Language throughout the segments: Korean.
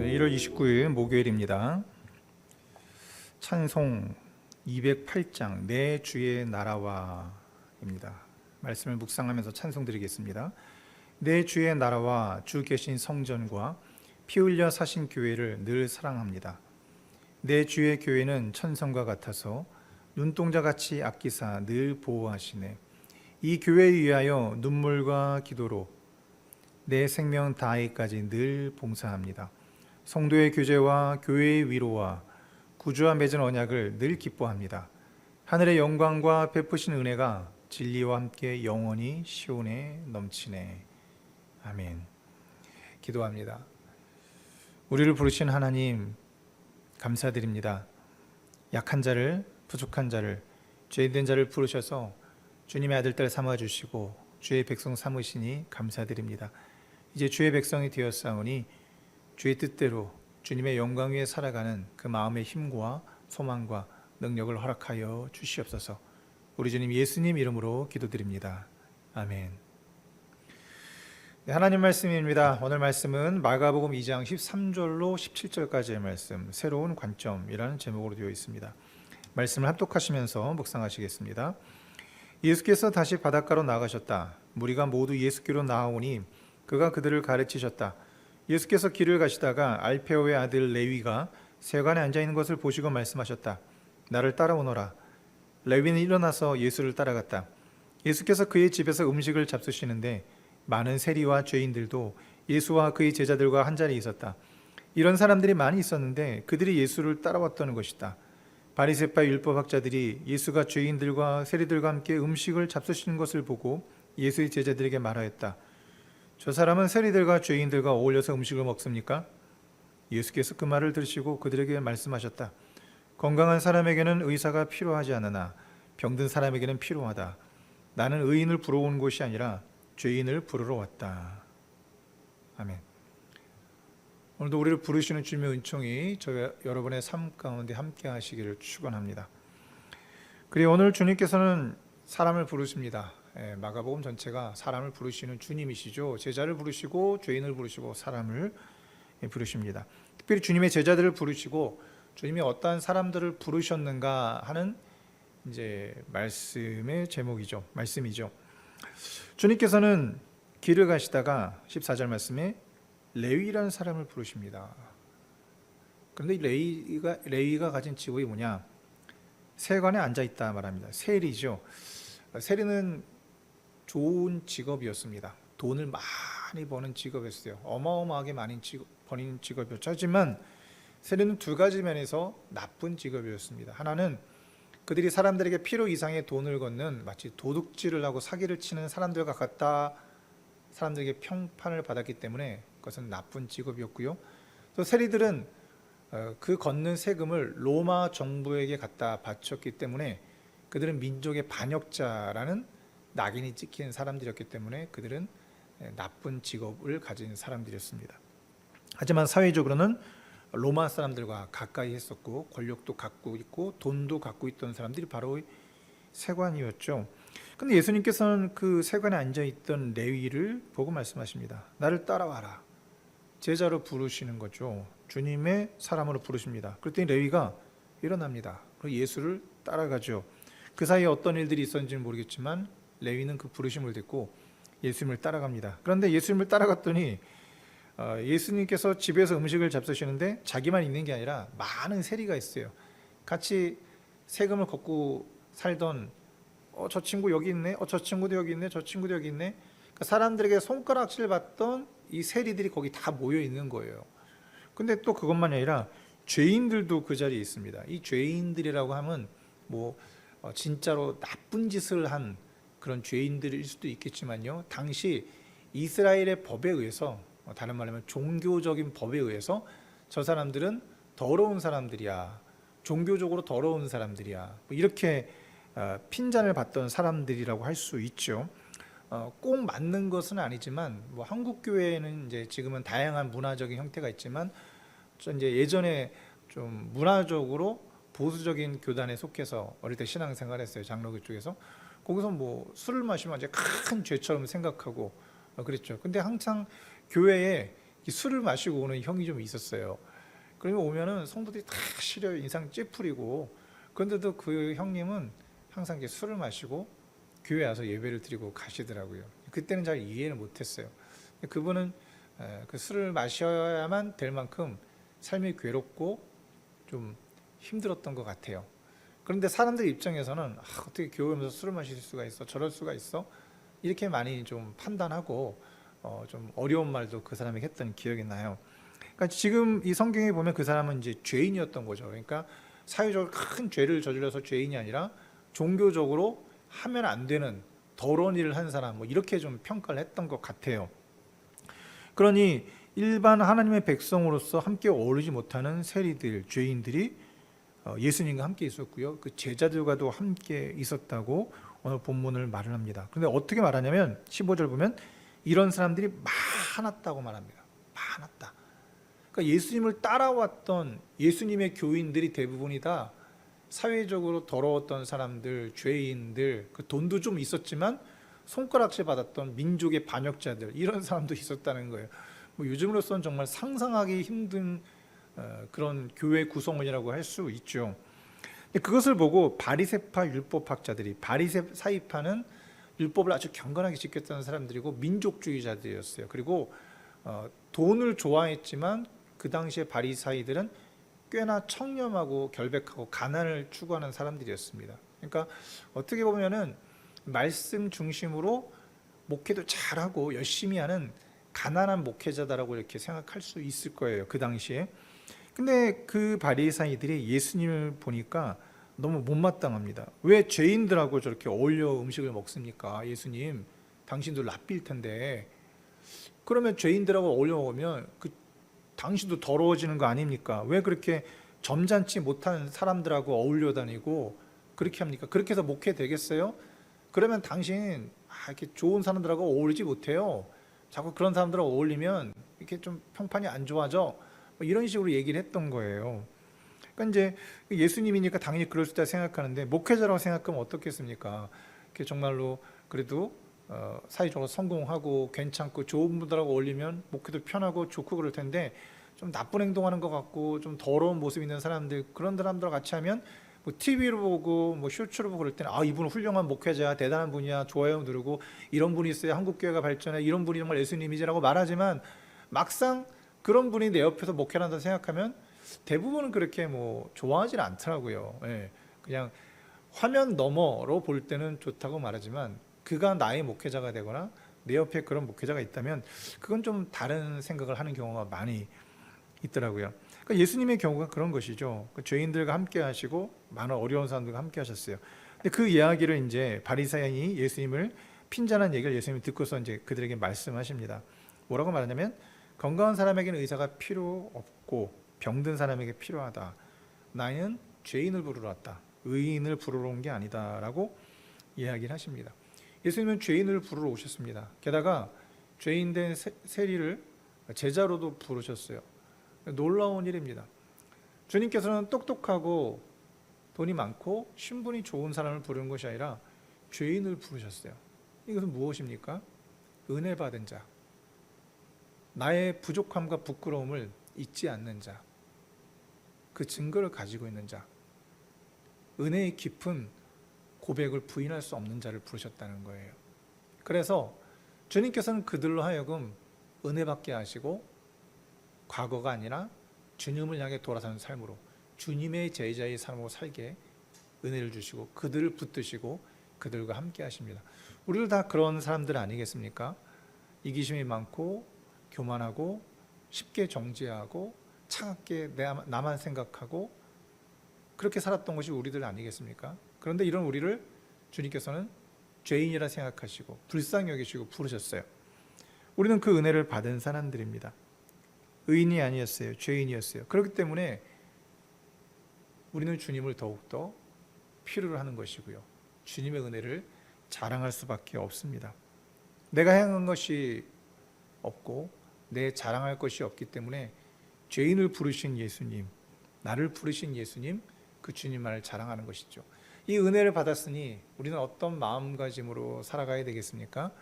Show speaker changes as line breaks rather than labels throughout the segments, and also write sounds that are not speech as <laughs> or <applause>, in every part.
네, 1월 29일 목요일입니다. 찬송 208장 내 주의 나라와입니다. 말씀을 묵상하면서 찬송 드리겠습니다. 내 주의 나라와 주 계신 성전과 피 흘려 사신 교회를 늘 사랑합니다. 내 주의 교회는 천성과 같아서 눈동자 같이 아끼사 늘 보호하시네. 이 교회에 위하여 눈물과 기도로 내 생명 다하기까지 늘 봉사합니다. 성도의 교제와 교회의 위로와 구주와 맺은 언약을 늘 기뻐합니다. 하늘의 영광과 베푸신 은혜가 진리와 함께 영원히 시온에 넘치네. 아멘. 기도합니다. 우리를 부르신 하나님 감사드립니다. 약한 자를 부족한 자를 죄된 자를 부르셔서 주님의 아들 딸 삼아 주시고 주의 백성 삼으시니 감사드립니다. 이제 주의 백성이 되었사오니 주의 뜻대로 주님의 영광 위에 살아가는 그 마음의 힘과 소망과 능력을 허락하여 주시옵소서. 우리 주님 예수님 이름으로 기도드립니다. 아멘. 네, 하나님 말씀입니다. 오늘 말씀은 마가복음 2장 13절로 17절까지의 말씀, 새로운 관점이라는 제목으로 되어 있습니다. 말씀을 합독하시면서 묵상하시겠습니다. 예수께서 다시 바닷가로 나가셨다. 무리가 모두 예수께로 나아오니 그가 그들을 가르치셨다. 예수께서 길을 가시다가 알페오의 아들 레위가 세관에 앉아 있는 것을 보시고 말씀하셨다. 나를 따라오너라. 레위는 일어나서 예수를 따라갔다. 예수께서 그의 집에서 음식을 잡수시는데 많은 세리와 죄인들도 예수와 그의 제자들과 한 자리에 있었다. 이런 사람들이 많이 있었는데 그들이 예수를 따라왔다는 것이다. 바리새파 율법학자들이 예수가 죄인들과 세리들과 함께 음식을 잡수시는 것을 보고 예수의 제자들에게 말하였다. 저 사람은 세리들과 죄인들과 어울려서 음식을 먹습니까? 예수께서 그 말을 들으시고 그들에게 말씀하셨다. 건강한 사람에게는 의사가 필요하지 않으나 병든 사람에게는 필요하다. 나는 의인을 부러 온 곳이 아니라 죄인을 부르러 왔다. 아멘. 오늘도 우리를 부르시는 주님의 은총이 저 여러분의 삶 가운데 함께 하시기를 축원합니다. 그리고 오늘 주님께서는 사람을 부르십니다. 예, 마가복음 전체가 사람을 부르시는 주님이시죠. 제자를 부르시고 죄인을 부르시고 사람을 예, 부르십니다. 특별히 주님의 제자들을 부르시고 주님이 어떠한 사람들을 부르셨는가 하는 이제 말씀의 제목이죠. 말씀이죠. 주님께서는 길을 가시다가 14절 말씀에 레위라는 사람을 부르십니다. 그런데 레위가 레위가 가진 직업이 뭐냐? 세관에 앉아 있다 말합니다. 세리죠. 세리는 좋은 직업이었습니다. 돈을 많이 버는 직업이었어요. 어마어마하게 많이 버는 직업이었죠. 하지만 세리는 두 가지 면에서 나쁜 직업이었습니다. 하나는 그들이 사람들에게 필요 이상의 돈을 걷는 마치 도둑질을 하고 사기를 치는 사람들과 같다 사람들에게 평판을 받았기 때문에 그것은 나쁜 직업이었고요. 또 세리들은 어, 그 걷는 세금을 로마 정부에게 갖다 바쳤기 때문에 그들은 민족의 반역자라는 낙인이 찍힌 사람들이었기 때문에 그들은 나쁜 직업을 가진 사람들이었습니다. 하지만 사회적으로는 로마 사람들과 가까이 했었고 권력도 갖고 있고 돈도 갖고 있던 사람들이 바로 세관이었죠. 근데 예수님께서는 그 세관에 앉아 있던 레위를 보고 말씀하십니다. 나를 따라와라. 제자로 부르시는 거죠. 주님의 사람으로 부르십니다. 그랬더니 레위가 일어납니다. 그리고 예수를 따라가죠. 그 사이에 어떤 일들이 있었는지는 모르겠지만 레위는 그 부르심을 듣고 예수님을 따라갑니다. 그런데 예수님을 따라갔더니 어, 예수님께서 집에서 음식을 잡수시는데 자기만 있는 게 아니라 많은 세리가 있어요. 같이 세금을 걷고 살던 어, 저 친구 여기 있네. 어, 저 친구도 여기 있네. 저 친구도 여기 있네. 그러니까 사람들에게 손가락질 받던 이 세리들이 거기 다 모여 있는 거예요. 근데 또 그것만이 아니라 죄인들도 그 자리에 있습니다. 이 죄인들이라고 하면 뭐 어, 진짜로 나쁜 짓을 한 그런 죄인들일 수도 있겠지만요. 당시 이스라엘의 법에 의해서 어, 다른 말로 하면 종교적인 법에 의해서 저 사람들은 더러운 사람들이야. 종교적으로 더러운 사람들이야. 뭐 이렇게 어, 핀잔을 받던 사람들이라고 할 수 있죠. 어, 꼭 맞는 것은 아니지만 뭐 한국 교회는 이제 지금은 다양한 문화적인 형태가 있지만 저 이제 예전에 좀 문화적으로 보수적인 교단에 속해서 어릴 때 신앙생활했어요 장로교 쪽에서 거기서 뭐 술을 마시면 이제 큰 죄처럼 생각하고 어, 그랬죠. 근데 항상 교회에 이 술을 마시고 오는 형이 좀 있었어요. 그러면 오면은 성도들이 다 시려 인상 찌푸리고 그런데도 그 형님은 항상 이렇게 술을 마시고 교회 와서 예배를 드리고 가시더라고요. 그때는 잘 이해를 못했어요. 그분은 에, 그 술을 마셔야만 될 만큼 삶이 괴롭고 좀 힘들었던 것 같아요. 그런데 사람들 입장에서는 아, 어떻게 교회 오면서 술을 마실 수가 있어? 저럴 수가 있어? 이렇게 많이 좀 판단하고 어, 좀 어려운 말도 그 사람에게 했던 기억이 나요. 그러니까 지금 이 성경에 보면 그 사람은 이제 죄인이었던 거죠. 그러니까 사회적으로 큰 죄를 저질러서 죄인이 아니라 종교적으로 하면 안 되는 더러운 일을 한 사람 뭐 이렇게 좀 평가를 했던 것 같아요. 그러니 일반 하나님의 백성으로서 함께 어울리지 못하는 세리들, 죄인들이 어, 예수님과 함께 있었고요. 그 제자들과도 함께 있었다고 오늘 본문을 말을 합니다. 그런데 어떻게 말하냐면 15절 보면 이런 사람들이 많았다고 말합니다. 많았다. 그러니까 예수님을 따라왔던 예수님의 교인들이 대부분이 다 사회적으로 더러웠던 사람들, 죄인들, 그 돈도 좀 있었지만 손가락질 받았던 민족의 반역자들 이런 사람도 있었다는 거예요. 뭐 요즘으로서는 정말 상상하기 힘든 어, 그런 교회 구성원이라고 할 수 있죠. 그것을 보고 바리새파 율법학자들이 바리새 사이파는 율법을 아주 경건하게 지켰다는 사람들이고 민족주의자들이었어요. 그리고 어, 돈을 좋아했지만 그 당시에 바리사이들은 꽤나 청렴하고 결백하고 가난을 추구하는 사람들이었습니다. 그러니까 어떻게 보면은 말씀 중심으로 목회도 잘하고 열심히 하는 가난한 목회자다라고 이렇게 생각할 수 있을 거예요. 그 당시에. 근데 그 바리사이들이 예수님을 보니까 너무 못마땅합니다. 왜 죄인들하고 저렇게 어울려 음식을 먹습니까? 예수님, 당신도 랍빌 텐데. 그러면 죄인들하고 어울려 먹으면 그 당신도 더러워지는 거 아닙니까? 왜 그렇게 점잖지 못한 사람들하고 어울려 다니고 그렇게 합니까? 그렇게 해서 목회 되겠어요? 그러면 당신 아, 이렇게 좋은 사람들하고 어울리지 못해요. 자꾸 그런 사람들하고 어울리면 이렇게 좀 평판이 안 좋아져. 뭐 이런 식으로 얘기를 했던 거예요. 그러니까 이제 예수님이니까 당연히 그럴 수 있다 생각하는데 목회자라고 생각하면 어떻겠습니까? 이렇게 정말로 그래도 어, 사회적으로 성공하고 괜찮고 좋은 분들하고 어울리면 목회도 편하고 좋고 그럴 텐데 좀 나쁜 행동하는 것 같고 좀 더러운 모습 있는 사람들 그런 사람들과 같이 하면 뭐 TV로 보고 뭐 쇼츠로 보고 그럴 때는 아 이분 훌륭한 목회자 대단한 분이야 좋아요 누르고 이런 분이 있어야 한국 교회가 발전해 이런 분이 정말 예수님이지라고 말하지만 막상 그런 분이 내 옆에서 목회를 한다 생각하면 대부분은 그렇게 뭐 좋아하지 않더라고요. 예. 그냥 화면 너머로 볼 때는 좋다고 말하지만 그가 나의 목회자가 되거나 내 옆에 그런 목회자가 있다면 그건 좀 다른 생각을 하는 경우가 많이 있더라고요. 그러니까 예수님의 경우가 그런 것이죠. 그 죄인들과 함께 하시고 많은 어려운 사람들과 함께 하셨어요. 근데 그 이야기를 이제 바리사인이 예수님을 핀잔한 얘기를 예수님이 듣고서 이제 그들에게 말씀하십니다. 뭐라고 말하냐면 건강한 사람에게는 의사가 필요 없고 병든 사람에게 필요하다. 나는 죄인을 부르러 왔다. 의인을 부르러 온 게 아니다라고 이야기를 하십니다. 예수님은 죄인을 부르러 오셨습니다. 게다가 죄인된 세- 세리를 제자로도 부르셨어요. 놀라운 일입니다. 주님께서는 똑똑하고 돈이 많고 신분이 좋은 사람을 부르는 것이 아니라 죄인을 부르셨어요. 이것은 무엇입니까? 은혜 받은 자. 나의 부족함과 부끄러움을 잊지 않는 자. 그 증거를 가지고 있는 자. 은혜의 깊은 고백을 부인할 수 없는 자를 부르셨다는 거예요. 그래서 주님께서는 그들로 하여금 은혜 받게 하시고 과거가 아니라 주님을 향해 돌아서는 삶으로 주님의 제자의 삶으로 살게 은혜를 주시고 그들을 붙드시고 그들과 함께 하십니다. 우리도 다 그런 사람들 아니겠습니까? 이기심이 많고 교만하고 쉽게 정죄하고 차갑게 내- 나만 생각하고 그렇게 살았던 것이 우리들 아니겠습니까? 그런데 이런 우리를 주님께서는 죄인이라 생각하시고 불쌍히 여기시고 부르셨어요. 우리는 그 은혜를 받은 사람들입니다. 의인이 아니었어요. 죄인이었어요. 그렇기 때문에 우리는 주님을 더욱더 필요로 하는 것이고요. 주님의 은혜를 자랑할 수밖에 없습니다. 내가 행한 것이 없고 내 자랑할 것이 없기 때문에 죄인을 부르신 예수님, 나를 부르신 예수님, 그 주님만을 자랑하는 것이죠. 이 은혜를 받았으니 우리는 어떤 마음가짐으로 살아가야 되겠습니까?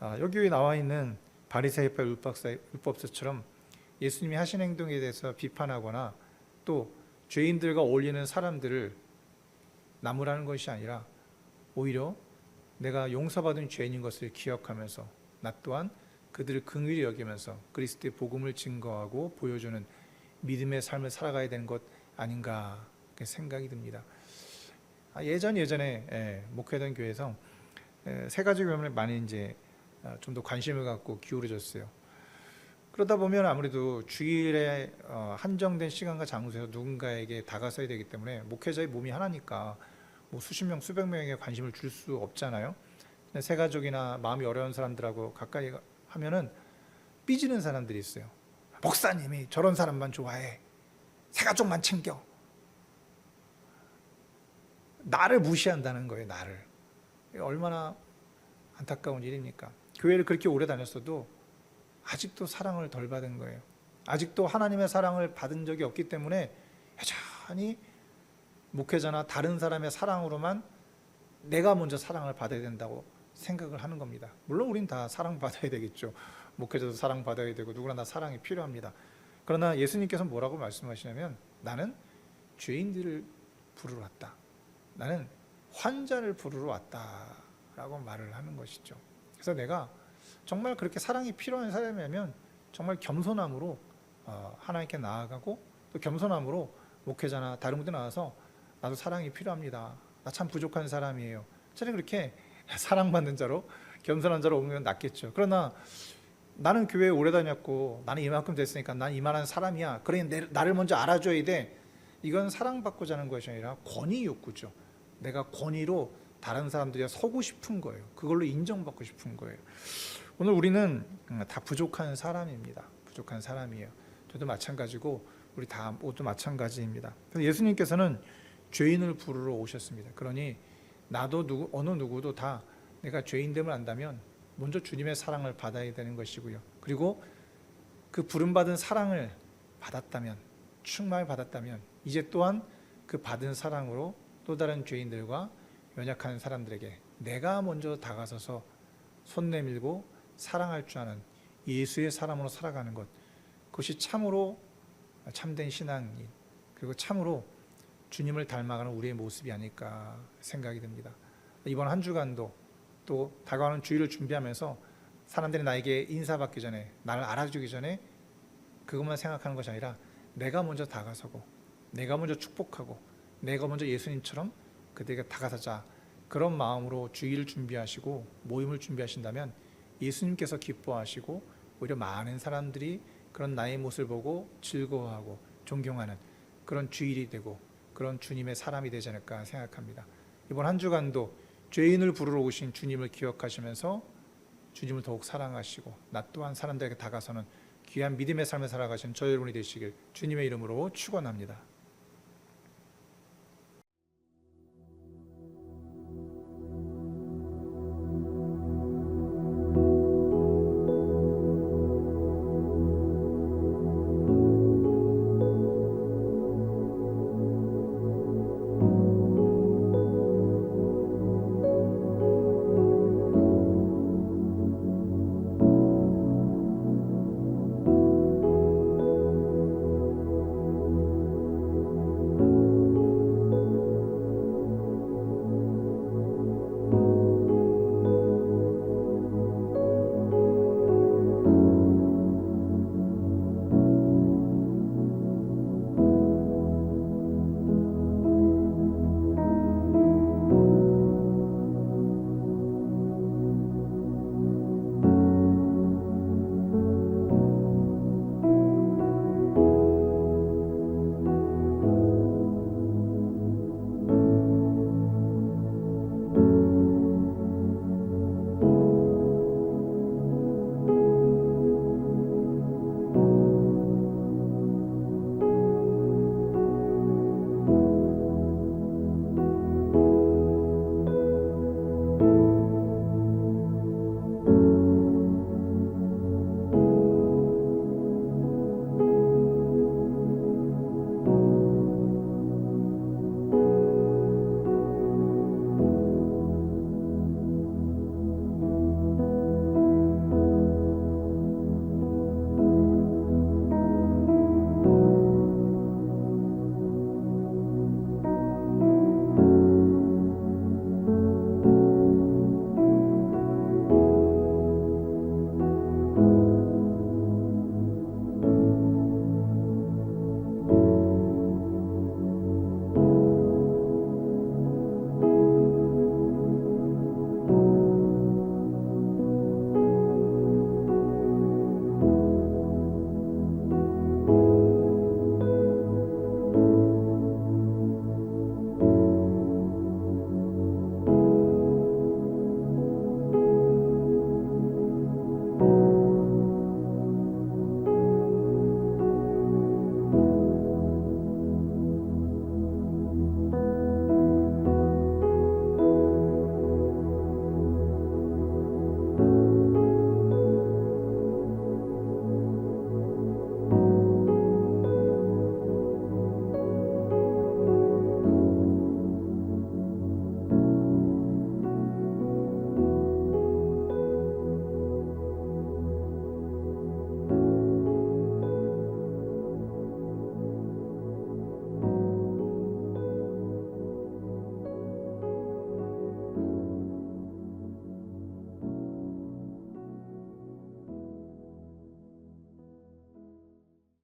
아, 여기 나와 있는 바리새파 율법사 율법사처럼 예수님이 하신 행동에 대해서 비판하거나 또 죄인들과 어울리는 사람들을 나무라는 것이 아니라 오히려 내가 용서받은 죄인인 것을 기억하면서 나 또한 그들을 긍휼히 여기면서 그리스도의 복음을 증거하고 보여주는 믿음의 삶을 살아가야 되는 것 아닌가 생각이 듭니다. 아, 예전 예전에 예, 목회던 교회에서 예, 세 가지 교훈에 많이 이제 아, 좀더 관심을 갖고 기울여졌어요. 그러다 보면 아무래도 주일에 어, 한정된 시간과 장소에서 누군가에게 다가서야 되기 때문에 목회자의 몸이 하나니까 뭐 수십 명, 수백 명에게 관심을 줄 수 없잖아요. 새 가족이나 마음이 어려운 사람들하고 가까이 하면은 삐지는 사람들이 있어요. 목사님이 저런 사람만 좋아해. 새 가족만 챙겨. 나를 무시한다는 거예요, 나를. 얼마나 안타까운 일입니까? 교회를 그렇게 오래 다녔어도 아직도 사랑을 덜 받은 거예요. 아직도 하나님의 사랑을 받은 적이 없기 때문에 여전히 목회자나 다른 사람의 사랑으로만 내가 먼저 사랑을 받아야 된다고 생각을 하는 겁니다. 물론 우린 다 사랑받아야 되겠죠. 목회자도 사랑받아야 되고 누구나 다 사랑이 필요합니다. 그러나 예수님께서 뭐라고 말씀하시냐면 나는 죄인들을 부르러 왔다. 나는 환자를 부르러 왔다라고 말을 하는 것이죠. 그래서 내가 정말 그렇게 사랑이 필요한 사람이라면 정말 겸손함으로 어, 하나님께 나아가고 또 겸손함으로 목회자나 다른 분들 나와서 나도 사랑이 필요합니다. 나 참 부족한 사람이에요. 차라리 그렇게 <laughs> 사랑받는 자로 겸손한 자로 오면 낫겠죠. 그러나 나는 교회에 오래 다녔고 나는 이만큼 됐으니까 난 이만한 사람이야. 그러니 내, 나를 먼저 알아줘야 돼. 이건 사랑받고자 하는 것이 아니라 권위 욕구죠. 내가 권위로 다른 사람들이 서고 싶은 거예요. 그걸로 인정받고 싶은 거예요. 오늘 우리는 다 부족한 사람입니다. 부족한 사람이에요. 저도 마찬가지고 우리 다 모두 마찬가지입니다. 예수님께서는 죄인을 부르러 오셨습니다. 그러니 나도 누구 어느 누구도 다 내가 죄인됨을 안다면 먼저 주님의 사랑을 받아야 되는 것이고요. 그리고 그 부름받은 사랑을 받았다면 충만히 받았다면 이제 또한 그 받은 사랑으로 또 다른 죄인들과 연약한 사람들에게 내가 먼저 다가서서 손 내밀고 사랑할 줄 아는 예수의 사람으로 살아가는 것 그것이 참으로 참된 신앙인 그리고 참으로 주님을 닮아가는 우리의 모습이 아닐까 생각이 듭니다. 이번 한 주간도 또 다가오는 주일을 준비하면서 사람들이 나에게 인사받기 전에 나를 알아주기 전에 그것만 생각하는 것이 아니라 내가 먼저 다가서고 내가 먼저 축복하고 내가 먼저 예수님처럼 그들에게 다가서자 그런 마음으로 주일을 준비하시고 모임을 준비하신다면 예수님께서 기뻐하시고 오히려 많은 사람들이 그런 나의 모습을 보고 즐거워하고 존경하는 그런 주일이 되고 그런 주님의 사람이 되지 않을까 생각합니다. 이번 한 주간도 죄인을 부르러 오신 주님을 기억하시면서 주님을 더욱 사랑하시고 나 또한 사람들에게 다가서는 귀한 믿음의 삶을 살아가신 저 여러분이 되시길 주님의 이름으로 축원합니다. thank you